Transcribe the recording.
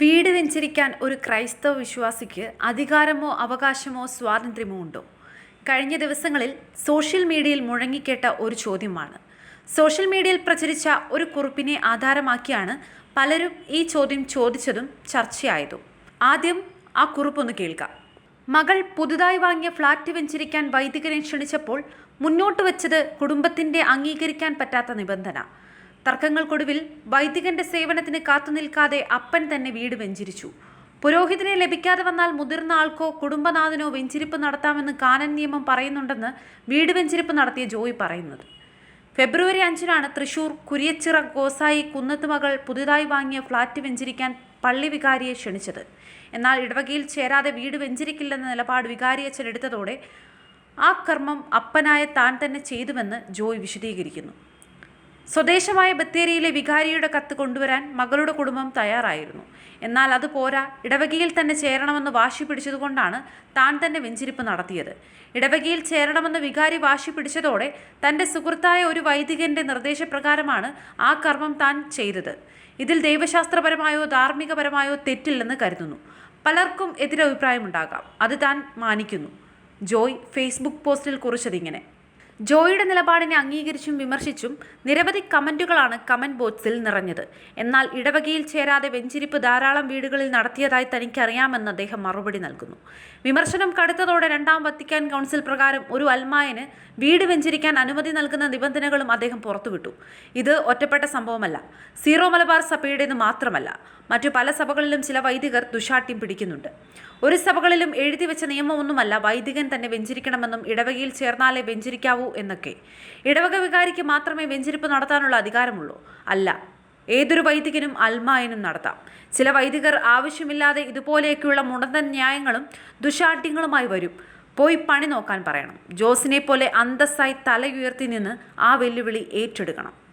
വീട് വെഞ്ചരിക്കാൻ ഒരു ക്രൈസ്തവ വിശ്വാസിക്ക് അധികാരമോ അവകാശമോ സ്വാതന്ത്ര്യമോ ഉണ്ടോ? കഴിഞ്ഞ ദിവസങ്ങളിൽ സോഷ്യൽ മീഡിയയിൽ മുഴങ്ങിക്കേട്ട ഒരു ചോദ്യമാണ്. സോഷ്യൽ മീഡിയയിൽ പ്രചരിച്ച ഒരു കുറിപ്പിനെ ആധാരമാക്കിയാണ് പലരും ഈ ചോദ്യം ചോദിച്ചതും ചർച്ചയായതും. ആദ്യം ആ കുറിപ്പൊന്ന് കേൾക്കാം. മകൾ പുതുതായി വാങ്ങിയ ഫ്ളാറ്റ് വെഞ്ചരിക്കാൻ വൈദികനെ ക്ഷണിച്ചപ്പോൾ മുന്നോട്ട് വെച്ചത് കുടുംബത്തിന്റെ അംഗീകരിക്കാൻ പറ്റാത്ത നിബന്ധന. തർക്കങ്ങൾക്കൊടുവിൽ വൈദികന്റെ സേവനത്തിന് കാത്തുനിൽക്കാതെ അപ്പൻ തന്നെ വീട് വെഞ്ചിരിച്ചു. പുരോഹിതനെ ലഭിക്കാതെ വന്നാൽ മുതിർന്ന ആൾക്കോ കുടുംബനാഥനോ വെഞ്ചിരിപ്പ് നടത്താമെന്ന് കാനൻ നിയമം പറയുന്നുണ്ടെന്ന് വീട് വെഞ്ചിരിപ്പ് നടത്തിയ ജോയി പറയുന്നത്. ഫെബ്രുവരി അഞ്ചിനാണ് തൃശൂർ കുരിയച്ചിറ ഗോസായി കുന്നത്ത് മകൾ പുതുതായി വാങ്ങിയ ഫ്ളാറ്റ് വെഞ്ചിരിക്കാൻ പള്ളി വികാരിയെ ക്ഷണിച്ചത്. എന്നാൽ ഇടവകയിൽ ചേരാതെ വീട് വെഞ്ചരിക്കില്ലെന്ന നിലപാട് വികാരിയച്ഛൻ എടുത്തതോടെ ആ കർമ്മം അപ്പനായ താൻ തന്നെ ചെയ്തുവെന്ന് ജോയ് വിശദീകരിക്കുന്നു. സ്വദേശമായ ബത്തേരിയിലെ വികാരിയുടെ കത്ത് കൊണ്ടുവരാൻ മകളുടെ കുടുംബം തയ്യാറായിരുന്നു. എന്നാൽ അത് പോരാ ഇടവകയിൽ തന്നെ ചേരണമെന്ന് വാശി പിടിച്ചതുകൊണ്ടാണ് താൻ തന്നെ വെഞ്ചിരിപ്പ് നടത്തിയത്. ഇടവകയിൽ ചേരണമെന്ന് വികാരി വാശി പിടിച്ചതോടെ തന്റെ സുഹൃത്തായ ഒരു വൈദികന്റെ നിർദ്ദേശപ്രകാരമാണ് ആ കർമ്മം താൻ ചെയ്തത്. ഇതിൽ ദൈവശാസ്ത്രപരമായോ ധാർമ്മികപരമായോ തെറ്റില്ലെന്ന് കരുതുന്നു. പലർക്കും എതിരഭിപ്രായമുണ്ടാകാം. അത് താൻ മാനിക്കുന്നു. ജോയ് ഫേസ്ബുക്ക് പോസ്റ്റിൽ കുറിച്ചതിങ്ങനെ. ജോയിയുടെ നിലപാടിനെ അംഗീകരിച്ചും വിമർശിച്ചും നിരവധി കമന്റുകളാണ് കമന്റ് ബോക്സിൽ നിറഞ്ഞത്. എന്നാൽ ഇടവകയിൽ ചേരാതെ വെഞ്ചിരിപ്പ് ധാരാളം വീടുകളിൽ നടത്തിയതായി തനിക്കറിയാമെന്ന് അദ്ദേഹം മറുപടി നൽകുന്നു. വിമർശനം കടുത്തതോടെ രണ്ടാം വത്തിക്കാൻ കൗൺസിൽ പ്രകാരം ഒരു അൽമായന് വീട് വെഞ്ചരിക്കാൻ അനുമതി നൽകുന്ന നിബന്ധനകളും അദ്ദേഹം പുറത്തുവിട്ടു. ഇത് ഒറ്റപ്പെട്ട സംഭവമല്ല. സീറോ മലബാർ സഭയുടേത് മാത്രമല്ല മറ്റു പല സഭകളിലും ചില വൈദികർ ദുശാഠ്യം പിടിക്കുന്നുണ്ട്. ഒരു സഭകളിലും എഴുതി വെച്ച നിയമമൊന്നുമല്ല വൈദികൻ തന്നെ വെഞ്ചരിക്കണമെന്നും ഇടവകയിൽ ചേർന്നാലേ വെഞ്ചരിക്കാവൂ എന്നൊക്കെ. ഇടവക വികാരിക്ക് മാത്രമേ വെഞ്ചരിപ്പ് നടത്താനുള്ള അധികാരമുള്ളൂ. അല്ല ഏതൊരു വൈദികനും അൽമായനും നടത്താം. ചില വൈദികർ ആവശ്യമില്ലാതെ ഇതുപോലെയൊക്കെയുള്ള മുടന്തൻ ന്യായങ്ങളും ദുശാഠ്യങ്ങളുമായി വരും. പോയി പണി നോക്കാൻ പറയണം. ജോസിനെ പോലെ അന്തസ്സായി തലയുയർത്തി നിന്ന് ആ വെല്ലുവിളി ഏറ്റെടുക്കണം.